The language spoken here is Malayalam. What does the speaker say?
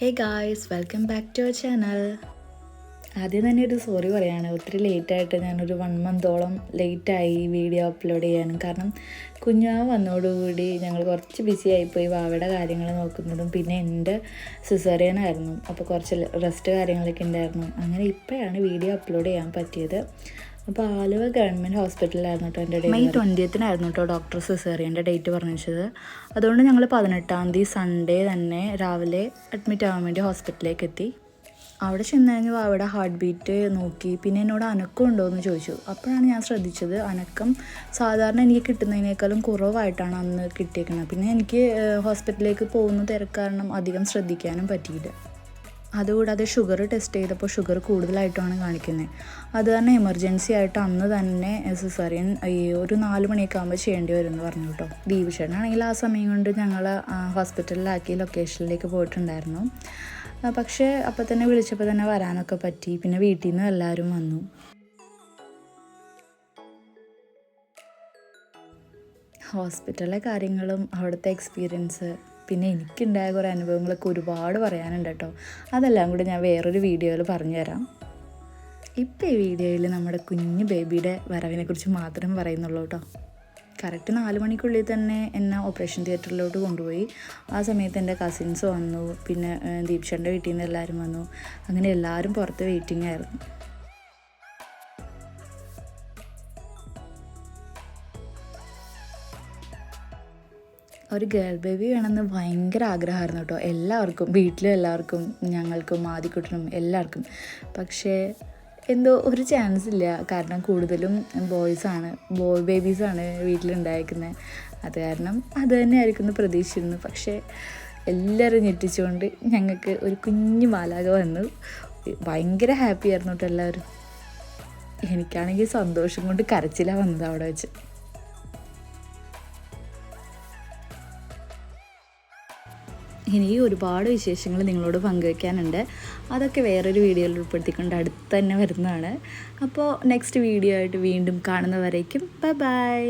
Hey guys welcome back to our channel ആദ്യം തന്നെ ഒരു സോറി പറയാണ്. ഒത്തിരി ലേറ്റായിട്ട് ഞാനൊരു വൺ മന്തോളം ലേറ്റായി വീഡിയോ അപ്ലോഡ് ചെയ്യാനും. കാരണം കുഞ്ഞാവ് വന്നതോടുകൂടി ഞങ്ങൾ കുറച്ച് ബിസി ആയിപ്പോയി. വാവയുടെ കാര്യങ്ങൾ നോക്കുന്നതും പിന്നെ എന്റെ സിസേറിയനായിരുന്നു അപ്പോൾ കുറച്ച് റെസ്റ്റ് കാര്യങ്ങളൊക്കെ ഉണ്ടായിരുന്നു. അങ്ങനെ ഇപ്പോഴാണ് വീഡിയോ അപ്ലോഡ് ചെയ്യാൻ പറ്റിയത്. അപ്പോൾ ആലുവ ഗവൺമെന്റ് ഹോസ്പിറ്റലിലായിരുന്നു കേട്ടോ എന്റെ മെയ് ട്വന്റിയത്തിനായിരുന്നു കേട്ടോ ഡോക്ടർ സിസേറിയന്റെ ഡേറ്റ് പറഞ്ഞത് അതുകൊണ്ട് ഞങ്ങൾ പതിനെട്ടാം തീയതി സൺഡേ തന്നെ രാവിലെ അഡ്മിറ്റ് ആവാൻ വേണ്ടി ഹോസ്പിറ്റലിലേക്ക് എത്തി. അവിടെ ചെന്ന് കഴിഞ്ഞു അവിടെ ഹാർട്ട് ബീറ്റ് നോക്കി പിന്നെ എന്നോട് അനക്കം ഉണ്ടോ എന്ന് ചോദിച്ചു. അപ്പോഴാണ് ഞാൻ ശ്രദ്ധിച്ചത് അനക്കം സാധാരണ എനിക്ക് കിട്ടുന്നതിനേക്കാളും കുറവായിട്ടാണ് അന്ന് കിട്ടിയേക്കുന്നത്. പിന്നെ എനിക്ക് ഹോസ്പിറ്റലിലേക്ക് പോകുന്ന തിരക്ക് കാരണം അധികം ശ്രദ്ധിക്കാനും പറ്റിയില്ല. അതുകൂടാതെ ഷുഗർ ടെസ്റ്റ് ചെയ്തപ്പോൾ ഷുഗർ കൂടുതലായിട്ടാണ് കാണിക്കുന്നത്. അത് തന്നെ എമർജൻസി ആയിട്ട് അന്ന് തന്നെ സിസറിയൻ ഈ ഒരു നാല് മണിയൊക്കെ ആകുമ്പോൾ ചെയ്യേണ്ടി വരും എന്ന് പറഞ്ഞു കേട്ടോ. ദീപിച്ചേട്ടനാണെങ്കിൽ ആ സമയം കൊണ്ട് ഞങ്ങൾ ഹോസ്പിറ്റലിലാക്കി ലൊക്കേഷനിലേക്ക് പോയിട്ടുണ്ടായിരുന്നു. പക്ഷേ അപ്പം തന്നെ വിളിച്ചപ്പോൾ തന്നെ വരാനൊക്കെ പറ്റി. പിന്നെ വീട്ടിൽ നിന്ന് എല്ലാവരും വന്നു. ഹോസ്പിറ്റലിലെ കാര്യങ്ങളും അവിടുത്തെ എക്സ്പീരിയൻസ് പിന്നെ എനിക്കുണ്ടായ കുറേ അനുഭവങ്ങളൊക്കെ ഒരുപാട് പറയാനുണ്ട് കേട്ടോ അതെല്ലാം കൂടി ഞാൻ വേറൊരു വീഡിയോയിൽ പറഞ്ഞുതരാം. ഇപ്പോൾ ഈ വീഡിയോയിൽ നമ്മുടെ കുഞ്ഞു ബേബിയുടെ വരവിനെക്കുറിച്ച് മാത്രം പറയുന്നുള്ളൂ കേട്ടോ. കറക്റ്റ് നാല് മണിക്കുള്ളിൽ തന്നെ എന്നെ ഓപ്പറേഷൻ തിയേറ്ററിലോട്ട് കൊണ്ടുപോയി. ആ സമയത്ത് എന്റെ കസിൻസ് വന്നു. പിന്നെ ദീപ്ഷന്റെ വീട്ടിൽ നിന്ന് എല്ലാവരും വന്നു. അങ്ങനെ എല്ലാവരും പുറത്ത് വെയിറ്റിംഗ് ആയിരുന്നു. ഒരു ഗേൾ ബേബി വേണമെന്ന് ഭയങ്കര ആഗ്രഹമായിരുന്നു കേട്ടോ. എല്ലാവർക്കും വീട്ടിലും എല്ലാവർക്കും ഞങ്ങൾക്കും ആദ്യക്കുട്ടനും എല്ലാവർക്കും. പക്ഷേ എന്തോ ഒരു ചാൻസ് ഇല്ല. കാരണം കൂടുതലും ബോയ്സാണ് ബോയ് ബേബീസാണ് വീട്ടിലുണ്ടായിരിക്കുന്നത്. അത് കാരണം അത് തന്നെ ആയിരിക്കുന്നു പ്രതീക്ഷിച്ചിരുന്നു. പക്ഷേ എല്ലാവരും ഞെട്ടിച്ചുകൊണ്ട് ഞങ്ങൾക്ക് ഒരു കുഞ്ഞു മാലാക വന്നു. ഭയങ്കര ഹാപ്പി ആയിരുന്നു കേട്ടോ എല്ലാവരും. എനിക്കാണെങ്കിൽ സന്തോഷം കൊണ്ട് കരച്ചിലാണ് വന്നത് അവിടെ വെച്ച്. ഇനി ഒരുപാട് വിശേഷങ്ങൾ നിങ്ങളോട് പങ്കുവയ്ക്കാനുണ്ട് അതൊക്കെ വേറൊരു വീഡിയോയിൽ ഉൾപ്പെടുത്തിക്കൊണ്ട് അടുത്ത് തന്നെ വരുന്നതാണ്. അപ്പോൾ നെക്സ്റ്റ് വീഡിയോ ആയിട്ട് വീണ്ടും കാണുന്നവരേക്കും ബൈ ബൈ